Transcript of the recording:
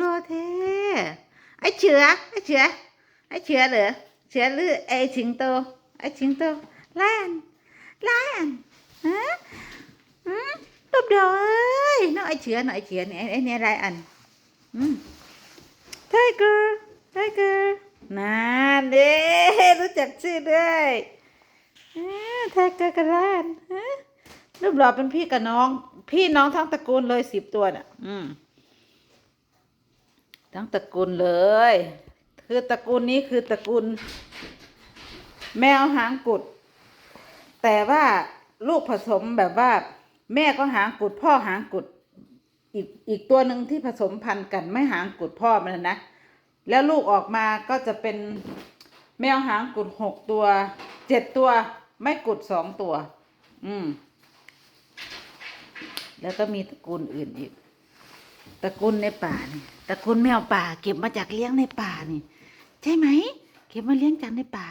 รอเท่ไอ้เชือไอ้เชือไอ้เชือเหรอเชือหรือไอ้สิงโตไอ้สิงโตล้านล้านฮะอืมรูปรอเอ้ยน้องไอ้เชือน้องไอ้เชือเนี่ยไอ้เนี่ยไรอันอืมไทเกอร์ไทเกอร์นั่นเด้รู้จักชื่อด้วยไทเกอร์กับล้านฮะรูปหล่อเป็นพี่กับน้อง พี่น้องทั้งตระกูลเลยสิบตัวน่ะ อืม ทั้งตระกูลเลย คือตระกูลนี้คือตระกูล แมวหางกุด แต่ว่าลูกผสมแบบว่า แม่ก็หางกุด พ่อหางกุด อีกอีกตัวหนึ่งที่ผสมพันธุ์กันไม่หางกุดพ่อมันน่ะนะแล้วลูกออกมาก็จะเป็นแมวหางกุดหกตัวเจ็ดตัวไม่กุดสองตัว อืม แล้วก็มีตระกูลอื่นอีก ตะกูลในป่านี่ตะกูลแมวป่า เก็บมาจากเลี้ยงในป่านี่ ใช่ไหม เก็บมาเลี้ยงจากในป่า